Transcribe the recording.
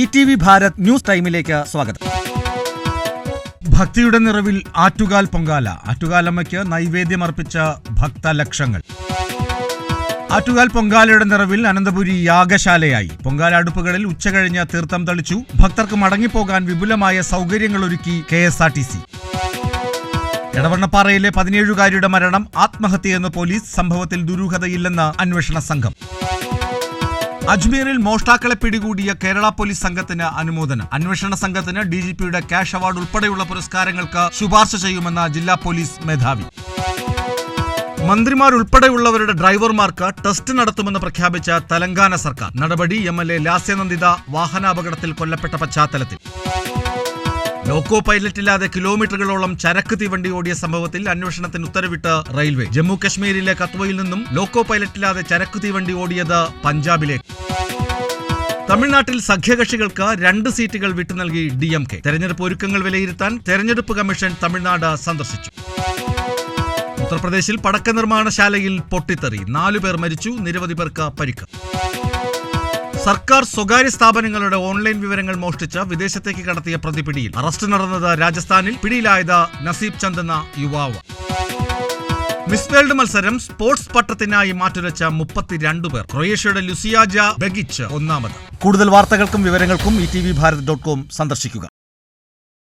E T V Bharat news ടൈമിലേക്ക് സ്വാഗതം. ഭക്തിയുടെ നിറവിൽ ആറ്റുകാൽ പൊങ്കാല ആറ്റുകാലമ്മയ്ക്ക് നൈവേദ്യമർപ്പിച്ച ഭക്തലക്ഷങ്ങൾ. ആറ്റുകാൽ പൊങ്കാലയുടെ നിറവിൽ അനന്തപുരി യാഗശാലയായി. പൊങ്കാല അടുപ്പുകളിൽ ഉച്ചകഴിഞ്ഞ് തീർത്ഥം തളിച്ചു ഭക്തർക്ക് മടങ്ങിപ്പോകാൻ വിപുലമായ സൗകര്യങ്ങളൊരുക്കി K S R T C. എടവണ്ണപ്പാറയിലെ പതിനേഴുകാരിയുടെ മരണം ആത്മഹത്യയെന്ന് പോലീസ് സംഭവത്തിൽ ദുരൂഹതയില്ലെന്ന് അന്വേഷണ സംഘം. അജ്മീറിൽ മോഷ്ടാക്കളെ പിടികൂടിയ കേരള പോലീസ് സംഘത്തിന് അനുമോദനം. അന്വേഷണ സംഘത്തിന് ഡി ജി പിയുടെ ക്യാഷ് അവാർഡ് ഉൾപ്പെടെയുള്ള പുരസ്കാരങ്ങൾക്ക് ശുപാർശ ചെയ്യുമെന്ന് ജില്ലാ പോലീസ് മേധാവി. മന്ത്രിമാരുൾപ്പെടെയുള്ളവരുടെ ഡ്രൈവർമാർക്ക് ടെസ്റ്റ് നടത്തുമെന്ന് പ്രഖ്യാപിച്ച തെലങ്കാന സർക്കാർ. നടപടി എം എൽ എ ലാസ്യനന്ദിത വാഹനാപകടത്തിൽ കൊല്ലപ്പെട്ട പശ്ചാത്തലത്തിൽ. ലോക്കോ പൈലറ്റില്ലാതെ കിലോമീറ്ററുകളോളം ചരക്ക് തീവണ്ടി ഓടിയ സംഭവത്തിൽ അന്വേഷണത്തിന് ഉത്തരവിട്ട് റെയിൽവേ. ജമ്മു കശ്മീരിലെ കത്വയിൽ നിന്നും ലോക്കോ പൈലറ്റില്ലാതെ ചരക്ക് തീവണ്ടി ഓടിയത് പഞ്ചാബിലേക്ക്. തമിഴ്നാട്ടിൽ സഖ്യകക്ഷികൾക്ക് രണ്ട് സീറ്റുകൾ വിട്ടു നൽകി ഡി എം കെ. തെരഞ്ഞെടുപ്പ് ഒരുക്കങ്ങൾ വിലയിരുത്താൻ തെരഞ്ഞെടുപ്പ് കമ്മീഷൻ തമിഴ്നാട് സന്ദർശിച്ചു. ഉത്തർപ്രദേശിൽ പടക്ക നിർമ്മാണശാലയിൽ പൊട്ടിത്തെറി. നാലുപേർ മരിച്ചു നിരവധി പേർക്ക് പരിക്ക്. സർക്കാർ സ്വകാര്യ സ്ഥാപനങ്ങളുടെ ഓൺലൈൻ വിവരങ്ങൾ മോഷ്ടിച്ച് വിദേശത്തേക്ക് കടത്തിയ പ്രതിപിടിയിൽ. അറസ്റ്റ് നടന്നത് രാജസ്ഥാനിൽ പിടിയിലായത് നസീബ് ചന്ദ് എന്ന യുവാവ്. മിസ് വേൾഡ് മത്സരം സ്പോർട്സ് പട്ടത്തിനായി മാറ്റുരച്ച മുപ്പത്തിരണ്ട് പേർ. ക്രൊയേഷ്യയുടെ ലുസിയാജ ബെഗിച്ച് ഒന്നാമത്. കൂടുതൽ വാർത്തകൾക്കും വിവരങ്ങൾക്കും E T V Bharat dot com സന്ദർശിക്കുക.